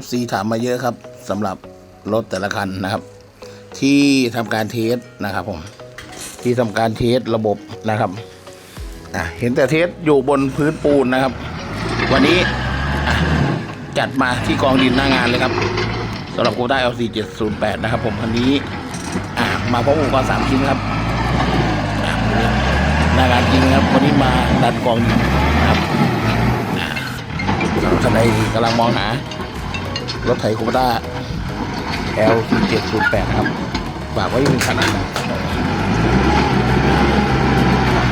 FC ถามมาเยอะครับสำหรับรถแต่ละคันนะครับ ที่ทำการเทสนะครับผมที่ทำการเทสระบบนะครับอะเห็นแต่เทสอยู่บนพื้นปูนนะครับ วันนี้จัดมาที่กองดินหน้างานเลยครับสำหรับกูได้ LC 708นะครับ ผมคันนี้มาพร้อมอุปกรณ์สามชิ้นครับหน้างานจริงนะครับ วันนี้มาดันกองดินะครับสำหรับท่านใดกำลังมองหา รถไถคูปต้า L 7 0 8ครับฝากไว้เป็นคันนั้นนะ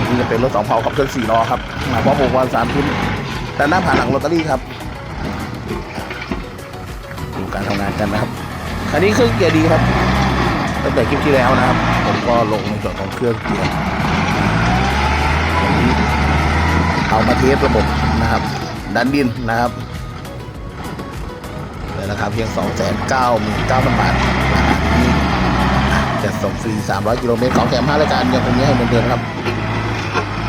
นี่จะเป็นรถสองเผาขับเคลื่อนสี่ล้อครับมาพร้อมอุปกรณ์สามชิ้นแต่หน้าผ่านหลังลอตเตอรี่ครับดูการทำงานกันนะครับคันนี้เครื่องเกียร์ดีครับตั้งแต่คลิปที่แล้วนะครับ ผมก็ลงในส่วนของเครื่องเกียร์เอามาเทสระบบนะครับ ดันดินนะครับ เลยราคาเพียง 2 9 9 0 0 0 บาทนี้จะส่งฟรี 300 กิโลเมตรของแถม5รายการยังคงมีให้เหมือนเดิมครับ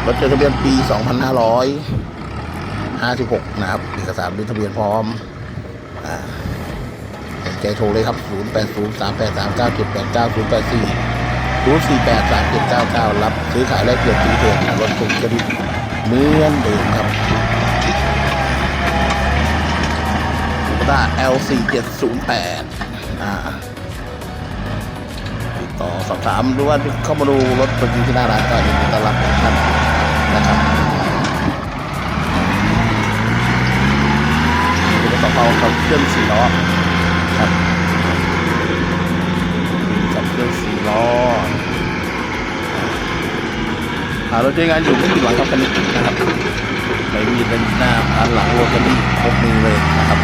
รถจดทะเบียนปี 2556 นะครับเอกสารบินทะเบียนพร้อมอ่าสนใจโทรเลยครับ 080 383 9789 084 048 3799 รับ ซื้อขายแลกเปลี่ยนตีเทนรถถูกกระดิ่งเหมือนเดิมครับ ตต้า L4 708 อ่าติดต่อสอบถามหรือว่าเข้ามาดูรถตัวจริงที่หน้าร้านก็ยินดีต้อนรับทุกท่านนะครับเป็นรถสองเผาขับเคลื่อนสี่ล้อครับขับเคลื่อนสี่ล้ออ่ารถใช้งานอยู่ไม่กี่หลังครับคันนี้นะครับไม่มีเป็นหน้าพันหลังรถกันนี่ครบมือเลยนะครับ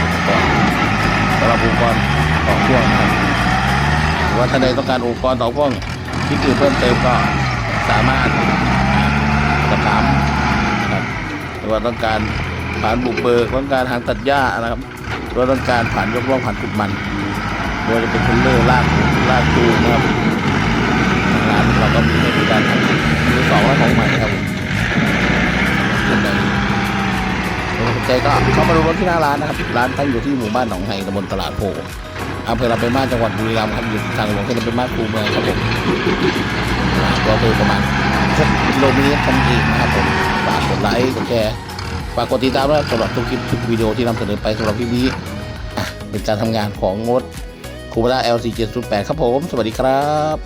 กับอุปกรณ์ต่อพ่วงนะครับว่าท่านใดต้องการอุปกรณ์ต่อพ่วงที่คือเพิ่มเติมก็สามารถสอบถามนะครับหรือว่าต้องการผ่านบุกเบิกต้องการหางตัดหญ้านะครับหรือว่าต้องการผ่านยกล่องผ่านขุดมันหรือว่าจะเป็นเทรลเลอร์ลากลากตูนนะครับงานเราก็มีในบริการ ใจก็เข้ามาดูรถที่หน้าร้านนะครับ ร้านตั้งอยู่ที่หมู่บ้านหนองไฮตำบลตลาดโพอำเภอลำปางมาจังหวัดบุรีรัมย์ครับอยู่ทางหลวงเส้นลำปางมาคูเมืองครับผมอ่าก็คือประมาณสักกิโลเมตรทำเองนะครับผมฝากกดไลค์กดแชร์ฝากกดติดตามด้วยสำหรับทุกคลิปทุกวิดีโอที่นำเสนอไปสำหรับคลิปนี้เป็นการทำงานของงดคูเปอร์ LC 708ครับผม สวัสดีครับ